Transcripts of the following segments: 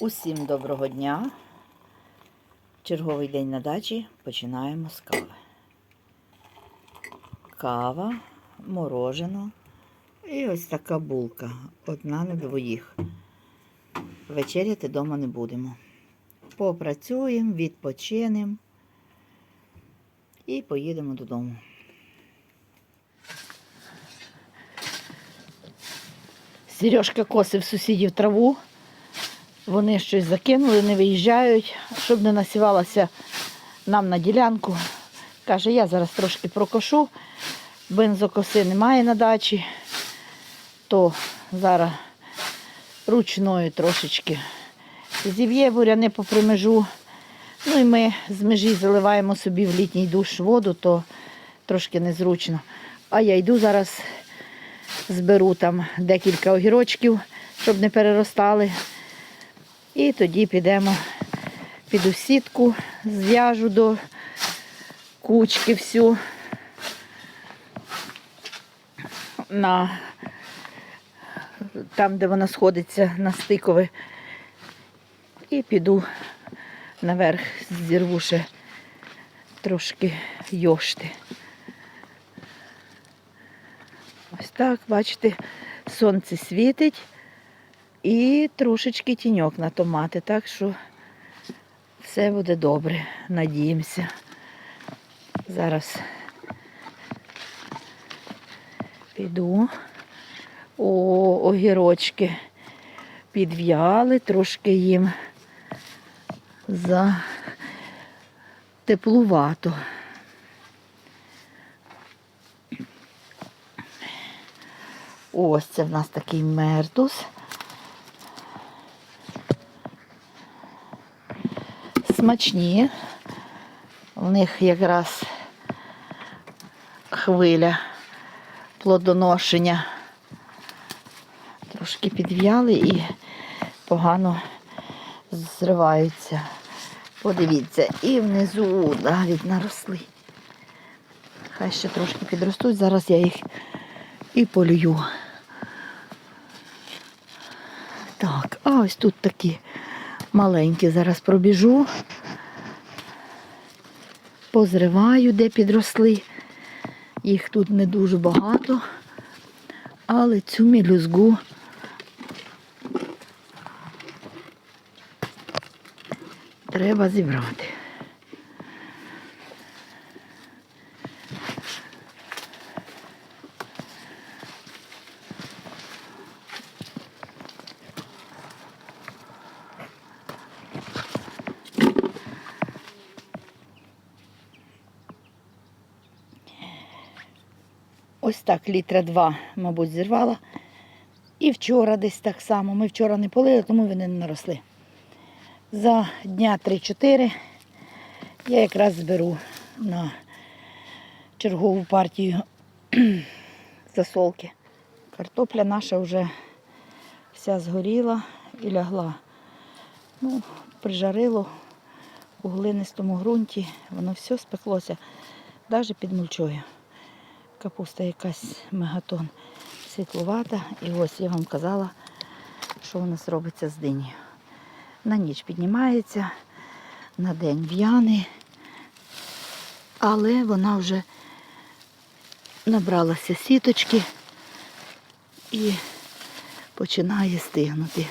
Усім доброго дня. Черговий день на дачі починаємо з кави. Кава, морожено і ось така булка. Одна на двоїх. Вечеряти вдома не будемо. Попрацюємо, відпочинемо і поїдемо додому. Сережка косив сусідів траву. Вони щось закинули, не виїжджають, щоб не насівалася нам на ділянку. Каже, я зараз трошки прокошу, бензокоси немає на дачі, то зараз ручною трошечки зів'є буряни по примежу. Ну і ми з межі заливаємо собі в літній душ воду, то трошки незручно. А я йду зараз, зберу там декілька огірочків, щоб не переростали. І тоді підемо під у сітку, зв'яжу до кучки всю на там, де вона сходиться на стикове. І піду наверх, зірву ще трошки йошти. Ось так, бачите, сонце світить. І трошечки тіньок на томати, так що все буде добре, надіємося. Зараз піду. О, огірочки підв'яли, трошки їм за теплувато. Ось це в нас такий мертус. Смачні. У них якраз хвиля плодоношення. Трошки підв'яли і погано зриваються. Подивіться, і внизу навіть наросли. Хай ще трошки підростуть, зараз я їх і полюю. Так, а ось тут такі маленькі. Зараз пробіжу, позриваю, де підросли. Їх тут не дуже багато, але цю мілюзгу треба зібрати. Ось так літра два, мабуть, зірвала. І вчора десь так само. Ми вчора не полили, тому вони не наросли. За дня 3-4 я якраз зберу на чергову партію засолки. Картопля наша вже вся згоріла і лягла. Ну, Прижарило у глинистому ґрунті, воно все спеклося, навіть під мульчою. Капуста якась мегатон світлувата. І ось я вам казала, що у нас робиться з динею. На ніч піднімається, на день в'яне, але вона вже набралася сіточки і починає стигнути.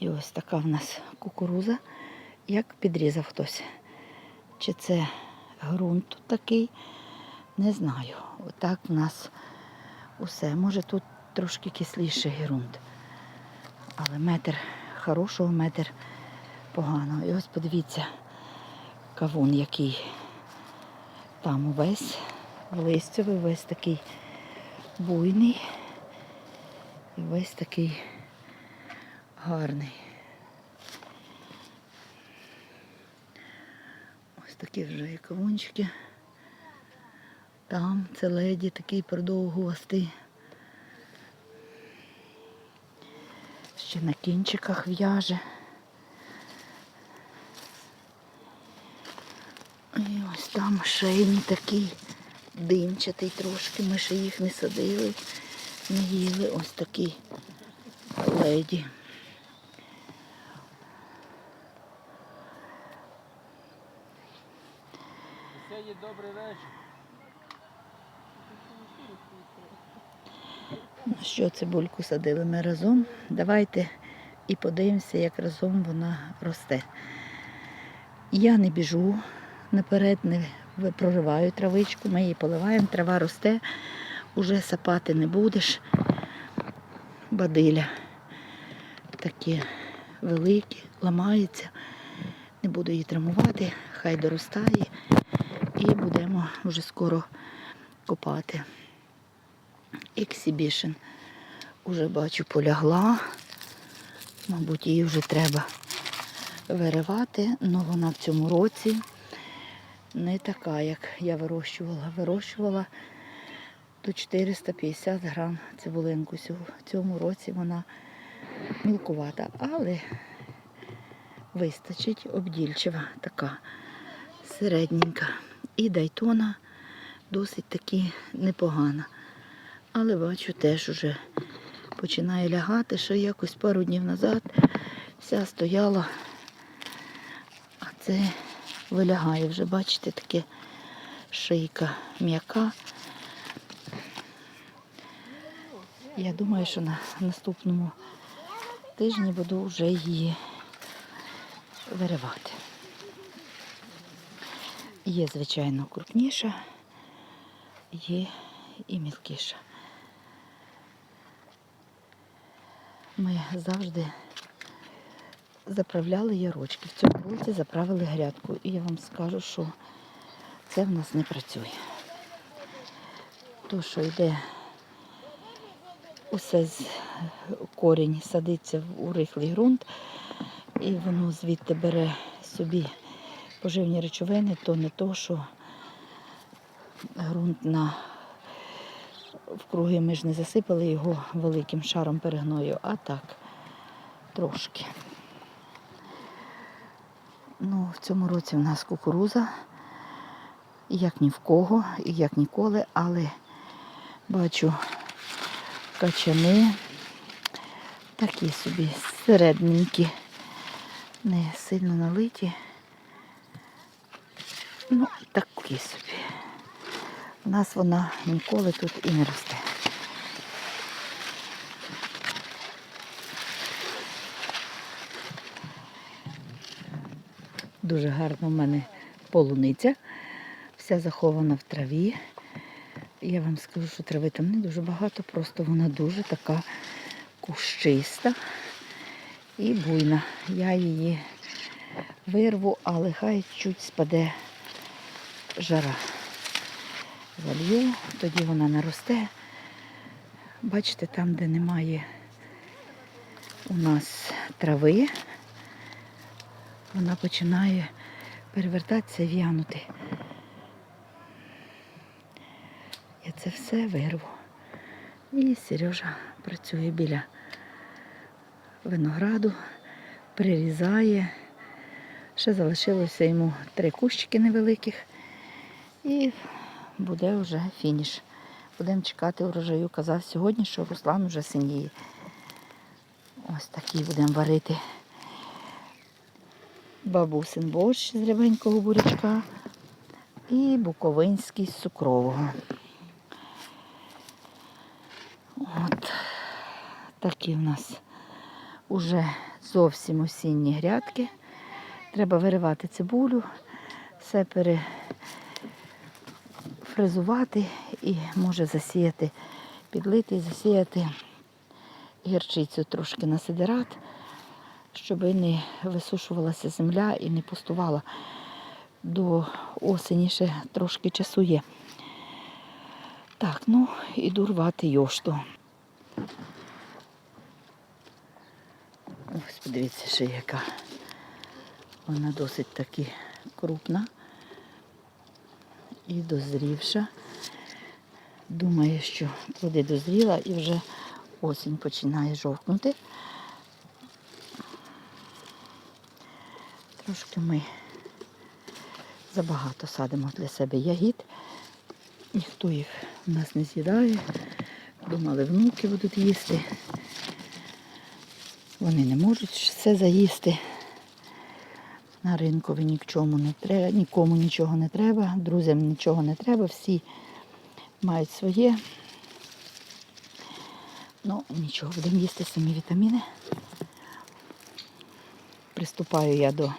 І ось така в нас кукуруза як підрізав хтось. Чи це ґрунт такий, не знаю. Отак в нас усе. Може тут трошки кисліший ґрунт. Але метр хорошого, метр поганого. І ось подивіться, кавун який там увесь листьовий, весь такий буйний і весь такий гарний. Такі вже і кавунчики. Там це леді такий продовгувастий. Ще на кінчиках в'яже. І ось там шейний такий димчатий трошки, ми ще їх не садили, не їли. Ось такий леді. Це є добрий вечір. Ну що, цибульку садили ми разом. Давайте і подивимося, як разом вона росте. Я не біжу наперед, не прориваю травичку, ми її поливаємо, трава росте, уже сапати не будеш. Бадиля такі великі, ламаються. Не буду її травмувати, хай доростає і будемо вже скоро копати. Exhibition. Уже бачу, полягла. Мабуть, її вже треба виривати, але вона в цьому році не така, як я вирощувала. Вирощувала до 450 грам цибулинку. В цьому році вона мілкувата, але вистачить обдільчива така середненька. І дайтона досить таки непогана. Але бачу, теж уже починає лягати, що якось пару днів назад вся стояла, а це вилягає вже, бачите, таке шийка м'яка. Я думаю, що на наступному тижні буду вже її виривати. Є, звичайно, крупніша, є і мілкіша. Ми завжди заправляли ярочки. В цьому році заправили грядку. І я вам скажу, що це в нас не працює. То, що йде усе з корінь садиться в- рихлий ґрунт, і воно звідти бере собі поживні речовини, то не то, що ґрунт на вкруги ми ж не засипали його великим шаром перегною, а так, трошки. Ну, в цьому році в нас кукуруза, як ні в кого, і як ніколи, але бачу качани такі собі середненькі, не сильно налиті. Ну, такі собі. У нас вона ніколи тут і не росте. Дуже гарна в мене полуниця, вся захована в траві. Я вам скажу, що трави там не дуже багато, просто вона дуже така кущиста і буйна. Я її вирву, але хай чуть спаде жара залью, тоді вона наросте. Бачите, там, де немає у нас трави, вона починає перевертатися, і в'янути. Я це все вирву. І Сережа працює біля винограду, прирізає. Ще залишилося йому три кущики невеликих. І буде вже фініш. Будемо чекати урожаю. Казав сьогодні, що Руслан вже синіє. Ось такий будемо варити бабусин борщ з рябенького бурячка і буковинський з цукрового. От такі в нас уже зовсім осінні грядки. Треба виривати цибулю, все пере фрезувати і може засіяти, підлити і засіяти гірчицю трошки на сидират, щоб не висушувалася земля і не пустувала. До осені ще трошки часу є. Так, ну іду рвати йошту. Ось подивіться, ще яка. Вона досить таки крупна і дозрівша. Думаю, що плоди дозріла і вже осінь починає жовкнути. Трошки ми забагато садимо для себе ягід. Ніхто їх у нас не з'їдає. Думали, внуки будуть їсти. Вони не можуть все заїсти. На ринкові ні к не треба, нікому нічого не треба, друзям нічого не треба, всі мають своє. Ну, нічого, будемо їсти самі вітаміни. Приступаю я до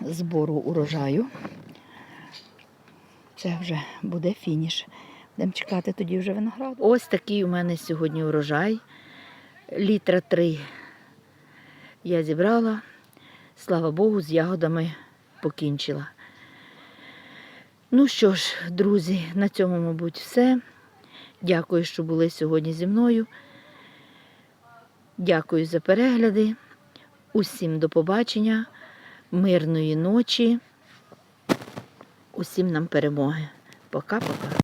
збору урожаю. Це вже буде фініш. Будемо чекати тоді вже винограду. Ось такий у мене сьогодні урожай. Літра три я зібрала. Слава Богу, з ягодами покінчила. Ну що ж, друзі, на цьому, мабуть, все. Дякую, що були сьогодні зі мною. Дякую за перегляди. Усім до побачення, мирної ночі. Усім нам перемоги. Пока-пока.